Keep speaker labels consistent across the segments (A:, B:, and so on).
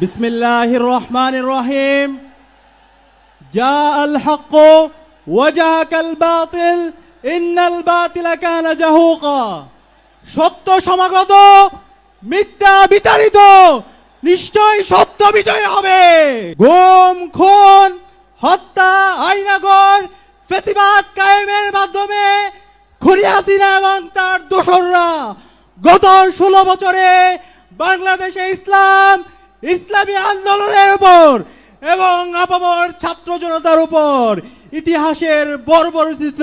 A: বিসমিল্লাহ রহমান রহিম। যা আল হক ওয়াজাহাকাল বাতিল ইন্নাল বাতিলা কানা জাহুকা। সত্য সমাগত, মিথ্যা বিতাড়িত নিশ্চয় সত্য বিজয় হবে। গোম, খুন, হত্যা, আইনাগর, ফেসিবাদ কায়েমের মাধ্যমে খুরিয়াসিনা এবং তার দোসররা গত ষোলো বছরে বাংলাদেশে ইসলাম ইসলামী আন্দোলনের উপর এবং আপামর ছাত্র জনতার উপর ইতিহাসের বর্বরচিত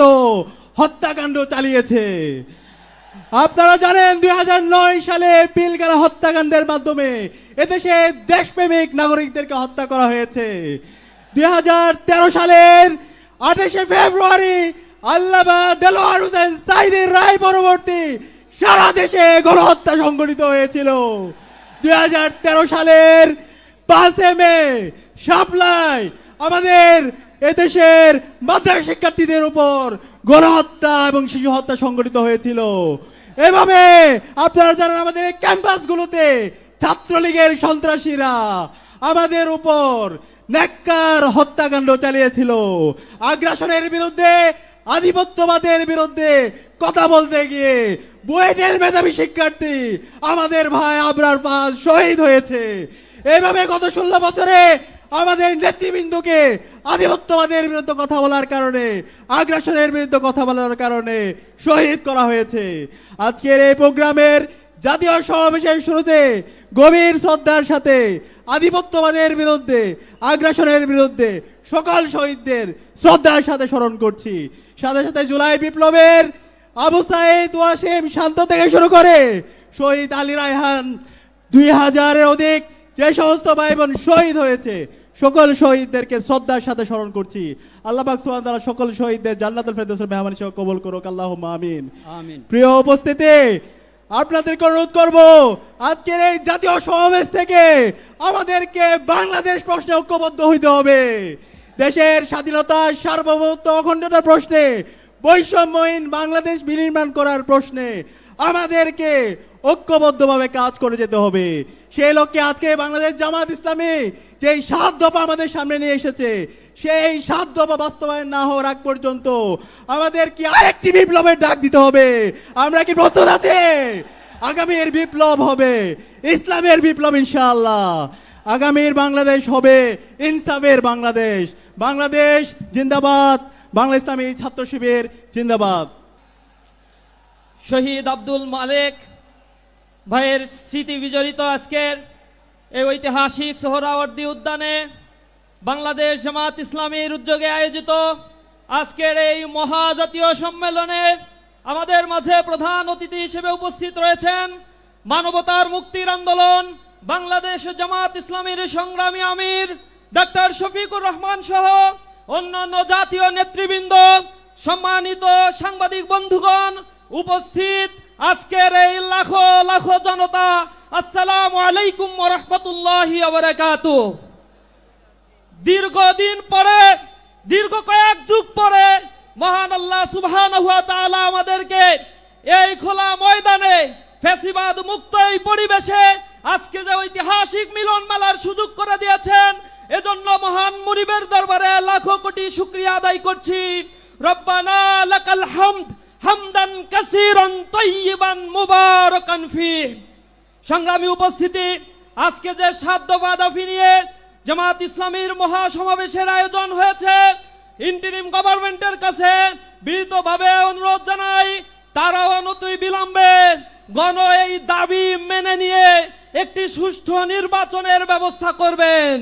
A: হত্যাকাণ্ড চালিয়েছে। আপনারা জানেন দুই হাজার নয় সালে পিলগালা হত্যাকাণ্ডের মাধ্যমে এদেশে দেশপ্রেমিক নাগরিকদেরকে হত্যা করা হয়েছে। দুই হাজার তেরো সালের আঠাশে ফেব্রুয়ারি আল্লামা দেলোয়ার হোসেন সাইদের রায় পরবর্তী সারা দেশে গণহত্যা সংঘটিত হয়েছিল। দুই হাজার তেরো সালের পাঁচে মে সাপ্লাই আমাদের এদেশের মাদ্রাসা শিক্ষার্থীদের উপর গণহত্যা এবং শিশু হত্যা সংঘটিত হয়েছিল। এভাবে আপনারা জানেন আমাদের ক্যাম্পাসগুলোতে ছাত্রলীগের সন্ত্রাসীরা আমাদের উপর নেককার হত্যাকাণ্ড চালিয়েছিল। আগ্রাসনের বিরুদ্ধে, আধিপত্যবাদের বিরুদ্ধে কথা বলতে গিয়ে বুয়েটের মেধাবী শিক্ষার্থী, আমাদের ভাই আবরার পাল শহীদ হয়েছে। এইভাবে গত ষোলো বছরে আমাদের নেতৃবৃন্দকে আধিপত্যবাদের বিরুদ্ধে কথা বলার কারণে, আগ্রাসনের বিরুদ্ধে কথা বলার কারণে শহীদ করা হয়েছে। আজকের এই প্রোগ্রামের জাতীয় সমাবেশের শুরুতে গভীর শ্রদ্ধার সাথে আধিপত্যবাদের বিরুদ্ধে, আগ্রাসনের বিরুদ্ধে সকল শহীদদের শ্রদ্ধার সাথে স্মরণ করছি। সাথে সাথে জুলাই বিপ্লবের আবু সাইদ ওয়াসিম শান্ত থেকে শুরু করে শহীদ আলী রায়হান। দুই হাজারের অধিক যে সমস্ত ভাই বোন শহীদ হয়েছে সকল শহীদদেরকে শ্রদ্ধার সাথে স্মরণ করছি। আল্লাহ পাক সুবহান তাআলা সকল শহীদদের জান্নাতুল ফেরদৌসের মেহমান হিসেবে কবুল করুক আল্লাহুম্মা আমিন।
B: আমিন।
A: প্রিয় উপস্থিতি আপনাদেরকে অনুরোধ করব আজকের এই জাতীয় সমাবেশ থেকে আমাদেরকে বাংলাদেশ প্রশ্নে ঐক্যবদ্ধ হইতে হবে। দেশের স্বাধীনতা সার্বভৌমত্ব অখণ্ডতার প্রশ্নে বৈষম্যহীন বাংলাদেশ বিনির্মাণ করার প্রশ্নে আমাদেরকে ঐক্যবদ্ধভাবে কাজ করে যেতে হবে। সেই লক্ষ্যে আজকে বাংলাদেশ জামাত ইসলামী যেই সাত দফা আমাদের সামনে নিয়ে এসেছে, সেই সাত দফা বাস্তবায়ন না হওয়ার আগ পর্যন্ত আমাদের কি আরেকটি বিপ্লবের ডাক দিতে হবে। আমরা কি প্রস্তুত আছে? আগামীর বিপ্লব হবে, ইসলামের বিপ্লব ইনশাআল্লাহ। আগামীর বাংলাদেশ হবে ইনসাফের বাংলাদেশ। বাংলাদেশ জিন্দাবাদ। বাংলা ইসলামী ছাত্র শিবির জিন্দাবাদ।
B: শহীদ আব্দুল মালেক ভাইয়ের স্মৃতি বিজড়িত আজকের এই ঐতিহাসিক সোহরাওয়ার্দী উদ্যানে বাংলাদেশ জামাত ইসলামীর উদ্যোগে আয়োজিত আজকের এই মহাজাতীয় সম্মেলনে আমাদের মাঝে প্রধান অতিথি হিসেবে উপস্থিত রয়েছেন মানবতার মুক্তির আন্দোলন বাংলাদেশ জামাত ইসলামীর সংগ্রামী আমির ডক্টর শফিকুর রহমান সহ অন্যান্য জাতীয় নেতৃবৃন্দ, সম্মানিত সাংবাদিক বন্ধুগণ, উপস্থিত আজকের এই লাখো লাখো জনতা, আসসালামু আলাইকুম রহমতুল্লাহি দীর্ঘদিন পরে, দীর্ঘ কয়েক যুগ পরে, মহান আল্লাহ তাআলা আমাদেরকে এই খোলা ময়দানে ফেসিবাদ মুক্ত এই পরিবেশে আজকে যে ঐতিহাসিক মিলন মেলার সুযোগ করে দিয়েছেন এজন্য মহান মুনিবের দরবারে লাখো কোটি শুক্রিয়া আদায় করছি। রব্বানা লাকাল হামদ, হামদান কাসীরান তাইয়িবান মুবারাকান ফিহ সংগ্রামী উপস্থিতি, আজকে যে সাত দফা দাবি নিয়ে জামাত ইসলামীর মহাসমাবেশের আয়োজন হয়েছে ইন্টারিম গভর্নমেন্টের কাছে বিনীতভাবে অনুরোধ জানাই, তারাও অনতই বিলম্বে গণ এই দাবি মেনে নিয়ে একটি সুষ্ঠু নির্বাচনের ব্যবস্থা করবেন।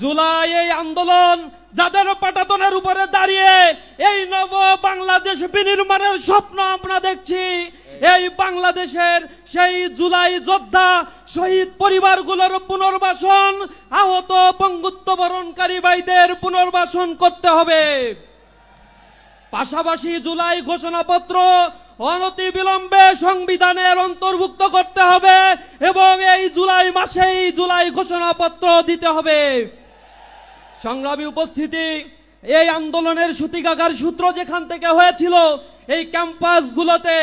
B: জুলাই এই আন্দোলন যাদের পাটাতনের উপরে দাঁড়িয়ে, এই নব বাংলাদেশ বিনির্মাণের স্বপ্ন আমরা দেখছি। এই বাংলাদেশের সেই জুলাই যোদ্ধা শহীদ পরিবারগুলোর পুনর্বাসন, আহত পঙ্গুত্ব বরণকারী ভাইদের পুনর্বাসন করতে হবে। পাশাপাশি জুলাই ঘোষণাপত্র অনতি বিলম্বে সংবিধানের অন্তর্ভুক্ত করতে হবে এবং এই জুলাই মাসেই জুলাই ঘোষণাপত্র দিতে হবে। সংগ্রামী উপস্থিতি, এই আন্দোলনের সূতিকাগার সূত্র যেখান থেকে হয়েছিল, এই ক্যাম্পাসগুলোতে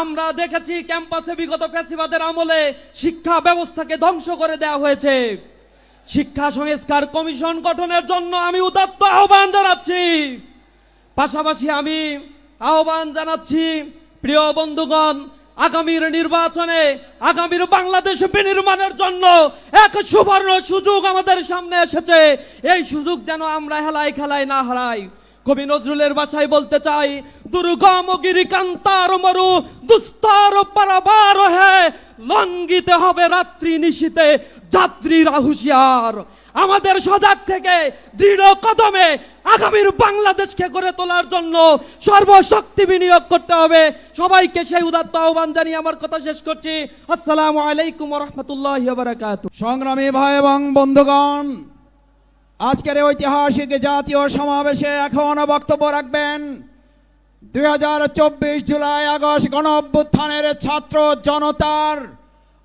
B: আমরা দেখেছি, ক্যাম্পাসে বিগত ফ্যাসিবাদের আমলে শিক্ষা ব্যবস্থাকে ধ্বংস করে দেওয়া হয়েছে। শিক্ষা সংস্কার কমিশন গঠনের জন্য আমি উদাত্ত আহ্বান জানাচ্ছি। পাশাপাশি আমি আহ্বান জানাচ্ছি প্রিয় বন্ধুগণ আগামীর নির্বাচনে, আগামীর বাংলাদেশ বিনির্মাণের জন্য এক সুবর্ণ সুযোগ আমাদের সামনে এসেছে। এই সুযোগ যেন আমরা হেলাই খেলায় না হারাই। কবি নজরুলের ভাষায় বলতে চাই, দুর্গম গিরিকান্তার মরু, দুস্তর পারাবার হে লঙ্ঘিতে হবে রাত্রি নিশীতে যাত্রীরা হুঁশিয়ার। আমাদের সজাগ থেকে দৃঢ় কদমে আগামীর বাংলাদেশকে গড়ে তোলার জন্য সর্বশক্তি বিনিয়োগ করতে হবে। সবাইকে সেই উদাত্ত আহ্বান জানিয়ে আমার কথা শেষ করছি। আসসালামু আলাইকুম রহমতুল্লাহ
C: সংগ্রামী ভাই এবং বন্ধুগণ, আজকের ঐতিহাসিক জাতীয় সমাবেশে এখন বক্তব্য রাখবেন। দুই হাজার চব্বিশ জুলাই আগস্ট গণ ছাত্র জনতার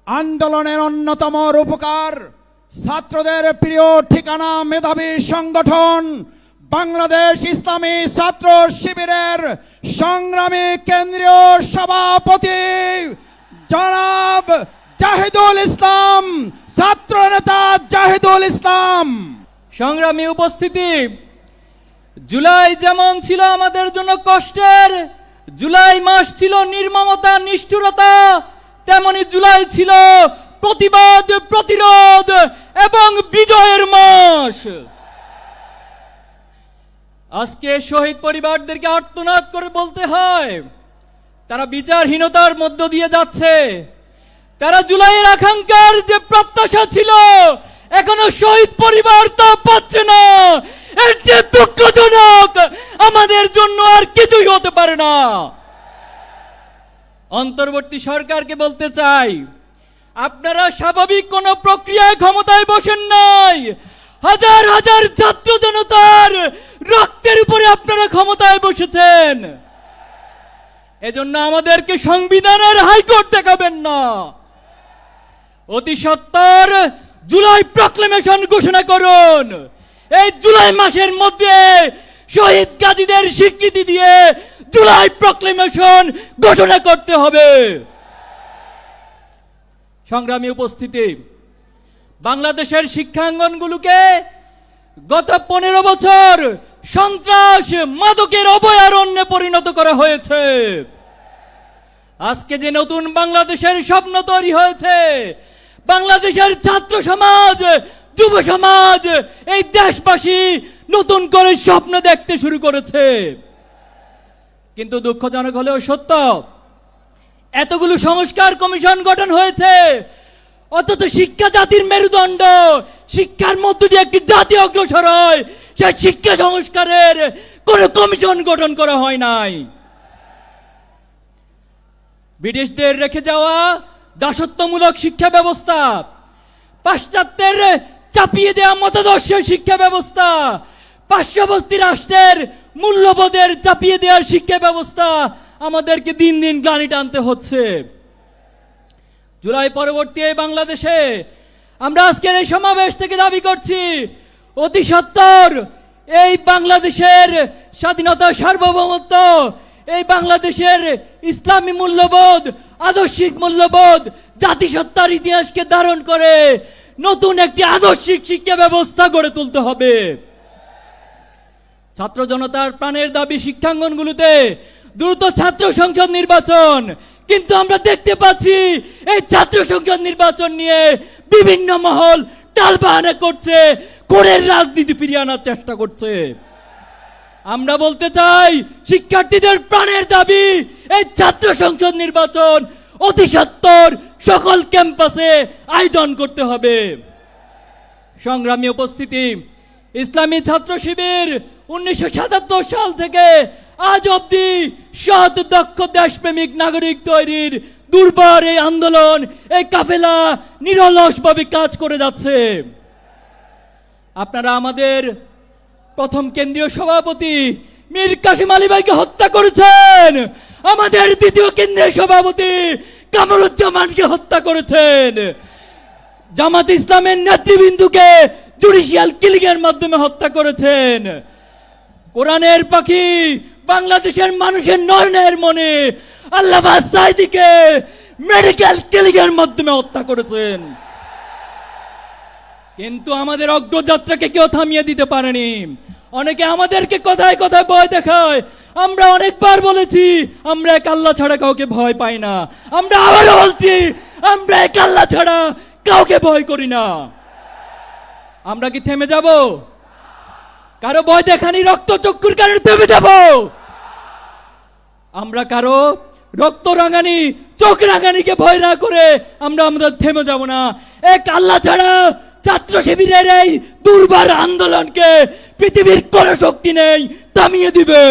C: আন্দোলনের অন্যতম রূপকার ছাত্রদের প্রিয় ঠিকানা মেধাবী সংগঠন বাংলাদেশ ইসলামী ছাত্র শিবিরের সংগ্রামী কেন্দ্রীয় সভাপতি জনাব জাহিদুল ইসলাম, ছাত্র নেতা জাহিদুল ইসলাম।
D: সংগ্রামী উপস্থিতি, জুলাই যেমন ছিল আমাদের জন্য কষ্টের, জুলাই মাস ছিল নির্মমতা, নিষ্ঠুরতা, তেমনি জুলাই ছিল প্রতিবাদ, প্রতিরোধ এবং বিজয়ের মাস। আজকে শহীদ পরিবারদেরকে আর্তনাদ করে বলতে হয়, তারা বিচারহীনতার মধ্য দিয়ে যাচ্ছে। তারা জুলাইয়ের আকাঙ্ক্ষার যে প্রত্যাশা ছিল, এখনও শহীদ পরিবার তা পাচ্ছে না। এর যে দুঃখজনক আমাদের জন্য আর কিছুই হতে পারে না। অন্তর্বর্তী সরকারকে বলতে চাই আপনারা স্বাভাবিক কোন প্রক্রিয়ায় ক্ষমতায় বসেন নাই। হাজার হাজার ছাত্র জনতার রক্তের উপরে আপনারা ক্ষমতায় বসেছেন। এজন্য আমাদেরকে সংবিধানের হাইকোর্ট দেখাবেন না। অতি সত্তর জুলাই প্রক্লেমেশন ঘোষণা করুন। এই জুলাই মাসের মধ্যে শহীদ গাজীদের স্বীকৃতি দিয়ে জুলাই প্রক্লেমেশন ঘোষণা করতে হবে। সংগ্রামী উপস্থিতি, বাংলাদেশের শিক্ষাঙ্গনগুলোকে গত পনেরো বছর সন্ত্রাস মাদকের অভয়ারণ্যে পরিণত করা হয়েছে। আজকে যে নতুন বাংলাদেশের স্বপ্ন তৈরি হয়েছে, বাংলাদেশের ছাত্র সমাজ, যুব সমাজ, এই দেশবাসী নতুন করে স্বপ্ন দেখতে শুরু করেছে। কিন্তু দুঃখজনক হলেও সত্য এতগুলো সংস্কার কমিশন গঠন হয়েছে। অথচ শিক্ষা জাতির মেরুদণ্ড, শিক্ষার মধ্য দিয়ে একটি জাতি অগ্রসর হয়। সেই শিক্ষা সংস্কারের কোন কমিশন গঠন করা হয় নাই। ব্রিটিশদের রেখে যাওয়া দাসত্বমূলক শিক্ষা ব্যবস্থা, পাশ্চাত্যের চাপিয়ে দেওয়া মতাদর্শের শিক্ষা ব্যবস্থা পার্শ্ববর্তী রাষ্ট্রের মূল্যবোধের চাপিয়ে দেওয়ার শিক্ষা ব্যবস্থা আমাদেরকে দিন দিন গ্লানি টানতে হচ্ছে। জুলাই পরবর্তী এই বাংলাদেশে আমরা আজকের এই সমাবেশ থেকে দাবি করছি, অতি সত্তর, এই বাংলাদেশের স্বাধীনতা সার্বভৌমত্ব, এই বাংলাদেশের ইসলামী মূল্যবোধ, আদর্শিক মূল্যবোধ, জাতিসত্তার ইতিহাসকে ধারণ করে নতুন একটি আদর্শিক শিক্ষা ব্যবস্থা গড়ে তুলতে হবে। ছাত্র জনতার প্রাণের দাবি শিক্ষাঙ্গনগুলোতে দ্রুত ছাত্র সংসদ নির্বাচন। কিন্তু আমরা দেখতে পাচ্ছি, এই ছাত্র সংসদ নির্বাচন নিয়ে বিভিন্ন মহল টালবাহানা করছে, কোরের রাজনীতি ফিরিয়ে আনার চেষ্টা করছে। আমরা বলতে চাই, শিক্ষার্থীদের প্রাণের দাবি, এই ছাত্র সংসদ নির্বাচন অতি সত্তর সকল ক্যাম্পাসে আয়োজন করতে হবে। সংগ্রামী উপস্থিতি, ইসলামী ছাত্র শিবির উনিশশো সাতাত্তর সাল থেকে আজ অবধি সৎ দক্ষ দেশপ্রেমিক নাগরিক তৈরির দুর্বার এই আন্দোলন, এই কাফেলা নিরলসভাবে কাজ করে যাচ্ছে। আপনারা আমাদের প্রথম কেন্দ্রীয় সভাপতি মীর কাসিম আলী ভাইকে হত্যা করেছেন। আমাদের দ্বিতীয় কেন্দ্রীয় সভাপতি কামরুজ্জামানকে হত্যা করেছেন। জামাত ইসলামের নেতৃবৃন্দুকে জুডিশিয়াল কিলিং এর মাধ্যমে হত্যা করেছেন। কোরআনের পাখি বাংলাদেশের মানুষের নয়নের মনে আল্লামা সাইদিকে মেডিকেল ক্লিনিকের মাধ্যমে হত্যা করেছেন। কিন্তু আমাদের অগ্রযাত্রাকে কেউ থামিয়ে দিতে পারেনি। অনেকে আমাদেরকে কথায় কথায় ভয় দেখায়। আমরা অনেকবার বলেছি, আমরা এক আল্লাহ ছাড়া কাউকে ভয় পাই না। আমরা আবারও বলছি, আমরা এক আল্লাহ ছাড়া কাউকে ভয় করি না। আমরা কি থেমে যাব? কারও ভয় দেখানি রক্ত চক্ষুর কারণে থেমে যাব। আমরা কারও রক্ত রাঙানি, চোখ রাঙানিকে ভয় না করে আমরা আমাদের থেমে যাব না। এক আল্লাহ ছাড়া ছাত্র শিবিরের এই দুর্বার আন্দোলনকে পৃথিবীর কোন শক্তি নেই, থামিয়ে দিবে।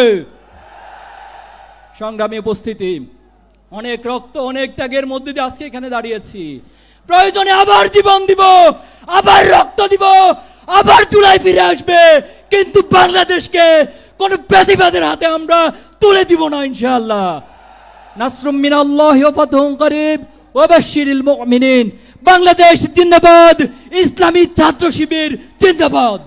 D: সংগ্রামী উপস্থিতি, অনেক রক্ত, অনেক ত্যাগের মধ্যে দিয়ে আজকে এখানে দাঁড়িয়েছি। প্রয়োজনে আবার জীবন দিব, আবার রক্ত দিব আবার জুলাই ফিরে আসবে। কিন্তু বাংলাদেশকে কোন বেশিবাদের হাতে আমরা তুলে দিব না, ইনশাআল্লাহ। নাসরুম মিনাল্লাহি ওয়া ফাতহুন করিব, ওয়া বাশশিরিল মুমিনিন। বাংলাদেশ জিন্দাবাদ, ইসলামী ছাত্র শিবির জিন্দাবাদ।